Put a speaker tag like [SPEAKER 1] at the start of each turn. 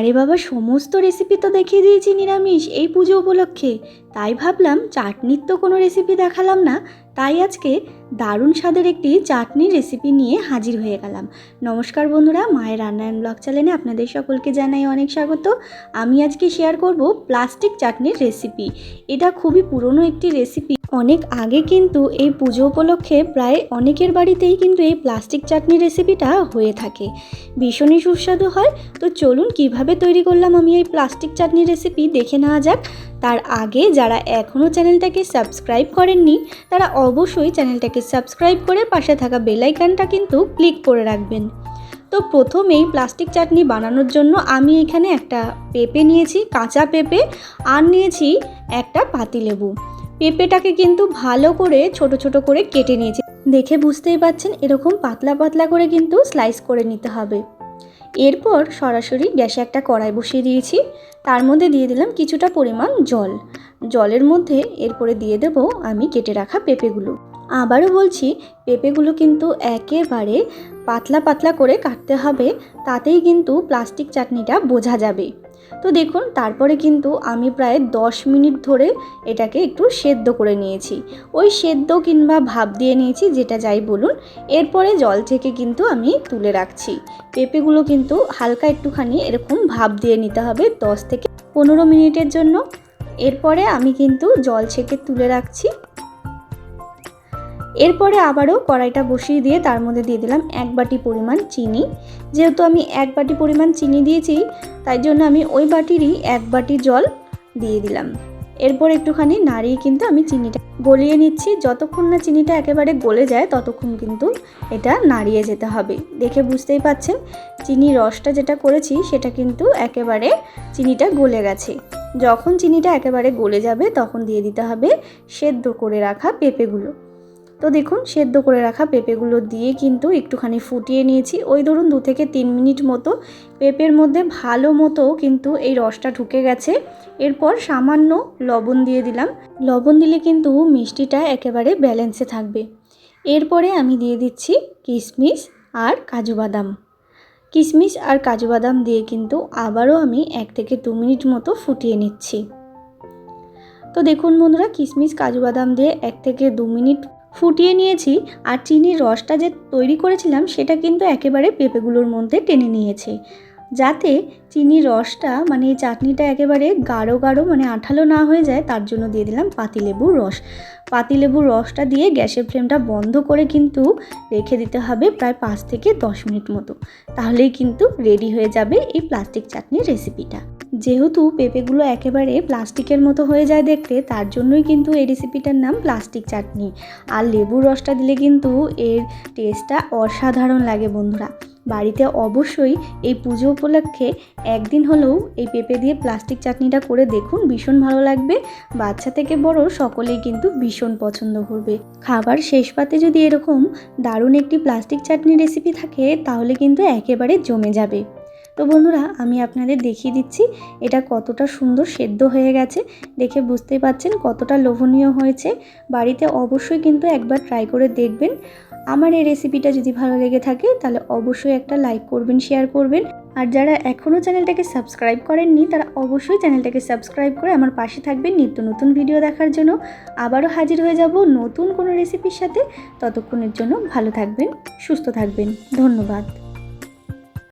[SPEAKER 1] আরে বাবা, সমস্ত রেসিপি তো দেখিয়ে দিয়েছি নিরামিষ, এই পুজো উপলক্ষে। তাই ভাবলাম, চাটনির তো কোনো রেসিপি দেখালাম না, তাই আজকে দারুণ স্বাদের একটি চাটনির রেসিপি নিয়ে হাজির হয়ে গেলাম। নমস্কার বন্ধুরা, মায়ের রান্নায়ন ব্লগ চ্যানেলে আপনাদের সকলকে জানাই অনেক স্বাগত। আমি আজকে শেয়ার করব প্লাস্টিক চাটনির রেসিপি এটা খুবই পুরনো একটি রেসিপি অনেক আগে কিন্তু এই পুজো উপলক্ষে প্রায় অনেকের বাড়িতেই কিন্তু এই প্লাস্টিক চাটনি রেসিপিটা হয়ে থাকে। ভীষণই সুস্বাদু হয়। তো চলুন কীভাবে তৈরি করলাম আমি এই প্লাস্টিক চাটনি রেসিপি দেখে নেওয়া যাক। তার আগে যারা এখনও চ্যানেলটাকে সাবস্ক্রাইব করেননি, তারা অবশ্যই চ্যানেলটাকে সাবস্ক্রাইব করে পাশে থাকা বেল আইকনটা কিন্তু ক্লিক করে রাখবেন। তো প্রথমেই প্লাস্টিক চাটনি বানানোর জন্য আমি এখানে একটা পেঁপে নিয়েছি, কাঁচা পেঁপে, আর নিয়েছি একটা পাতিলেবু। পেঁপেটাকে কিন্তু ভালো করে, ছোট ছোট করে কেটে নিয়েছি। দেখে বুঝতেই পাচ্ছেন, এরকম পাতলা পাতলা করে কিন্তু স্লাইস করে নিতে হবে। এরপর সরাসরি গ্যাসে একটা কড়াই বসিয়ে দিয়েছি। তার মধ্যে দিয়ে দিলাম কিছুটা পরিমাণ জল। জলের মধ্যে এরপরে দিয়ে দেব আমি কেটে রাখা পেঁপেগুলো। আবারও বলছি, পেঁপেগুলো কিন্তু একেবারে পাতলা পাতলা করে কাটতে হবে, তাতেই কিন্তু প্লাস্টিক চাটনিটা বোঝা যাবে। তো দেখুন, তারপরে কিন্তু আমি প্রায় দশ মিনিট ধরে এটাকে একটু সেদ্ধ করে নিয়েছি। ওই সেদ্ধ কিংবা ভাপ দিয়ে নিয়েছি, যেটা যাই বলুন, এরপরে জল থেকে কিন্তু আমি তুলে রাখছি। পেঁপেগুলো কিন্তু হালকা একটুখানি এরকম ভাপ দিয়ে নিতে হবে দশ থেকে পনেরো মিনিটের জন্য। এরপরে আমি কিন্তু জল ছেঁকে তুলে রাখছি। এরপরে আবারও কড়াইটা বসিয়ে দিয়ে তার মধ্যে দিয়ে দিলাম এক বাটি পরিমাণ চিনি। যেহেতু আমি এক বাটি পরিমাণ চিনি দিয়েছি, তাই জন্য আমি ওই বাটিরই এক বাটি জল দিয়ে দিলাম। এরপর একটুখানি নাড়িয়ে কিন্তু আমি চিনিটা গলিয়ে নিচ্ছি। যতক্ষণ না চিনিটা একেবারে গলে যায়, ততক্ষণ কিন্তু এটা নাড়িয়ে যেতে হবে। দেখে বুঝতেই পাচ্ছেন চিনির রসটা যেটা করেছি, সেটা কিন্তু একেবারে চিনিটা গলে গেছে। যখন চিনিটা একেবারে গলে যাবে, তখন দিয়ে দিতে হবে সেদ্ধ করে রাখা পেঁপেগুলো। তো দেখুন, সেদ্ধ করে রাখা পেঁপেগুলো দিয়ে কিন্তু একটুখানি ফুটিয়ে নিয়েছি। ওই ধরুন দু থেকে তিন মিনিট মতো পেঁপের মধ্যে ভালো মতো কিন্তু এই রসটা ঢুকে গেছে। এরপর সামান্য লবণ দিয়ে দিলাম। লবণ দিলে কিন্তু মিষ্টিটা একেবারে ব্যালেন্সে থাকবে। এরপরে আমি দিয়ে দিচ্ছি কিশমিশ আর কাজু বাদাম। কিশমিশ আর কাজু বাদাম দিয়ে কিন্তু আবারও আমি এক থেকে দু মিনিট মতো ফুটিয়ে নিচ্ছি। তো দেখুন বন্ধুরা, কিশমিশ, কাজু বাদাম দিয়ে এক থেকে দু মিনিট ফুটিয়ে নিয়েছি আর চিনির রসটা যে তৈরি করেছিলাম সেটা কিন্তু একেবারে পেঁপেগুলোর মধ্যে টেনে নিয়েছে। যাতে চিনির রসটা মানে এই চাটনিটা একেবারে গাঢ় গাঢ় মানে আঠালো না হয়ে যায়, তার জন্য দিয়ে দিলাম পাতিলেবুর রস। পাতিলেবুর রসটা দিয়ে গ্যাসের ফ্লেমটা বন্ধ করে কিন্তু রেখে দিতে হবে প্রায় পাঁচ থেকে দশ মিনিট মতো। তাহলেই কিন্তু রেডি হয়ে যাবে এই প্লাস্টিক চাটনির রেসিপিটা। যেহেতু পেঁপেগুলো একেবারে প্লাস্টিকের মতো হয়ে যায় দেখতে, তার জন্যই কিন্তু এই রেসিপিটার নাম প্লাস্টিক চাটনি। আর লেবুর রসটা দিলে কিন্তু এর টেস্টটা অসাধারণ লাগে বন্ধুরা। বাড়িতে অবশ্যই এই পুজো উপলক্ষে একদিন হলেও এই পেঁপে দিয়ে প্লাস্টিক চাটনিটা করে দেখুন, ভীষণ ভালো লাগবে। বাচ্চা থেকে বড় সকলেই কিন্তু ভীষণ পছন্দ করবে। খাবার শেষ পাতে যদি এরকম দারুণ একটি প্লাস্টিক চাটনি রেসিপি থাকে, তাহলে কিন্তু একেবারে জমে যাবে। তো বন্ধুরা, আমি আপনাদের দেখিয়ে দিচ্ছি এটা কতটা সুন্দর সেদ্ধ হয়ে গেছে। দেখে বুঝতেই পাচ্ছেন কতটা লোভনীয় হয়েছে। বাড়িতে অবশ্যই কিন্তু একবার ট্রাই করে দেখবেন। আমার এই রেসিপিটা যদি ভালো লেগে থাকে, তাহলে অবশ্যই একটা লাইক করবেন শেয়ার করবেন। আর যারা এখনও চ্যানেলটাকে সাবস্ক্রাইব করেননি, তারা অবশ্যই চ্যানেলটাকে সাবস্ক্রাইব করে আমার পাশে থাকবেন নিত্য নতুন ভিডিও দেখার জন্য। আবারও হাজির হয়ে যাব নতুন কোনো রেসিপির সাথে। ততক্ষণের জন্য ভালো থাকবেন, সুস্থ থাকবেন। ধন্যবাদ।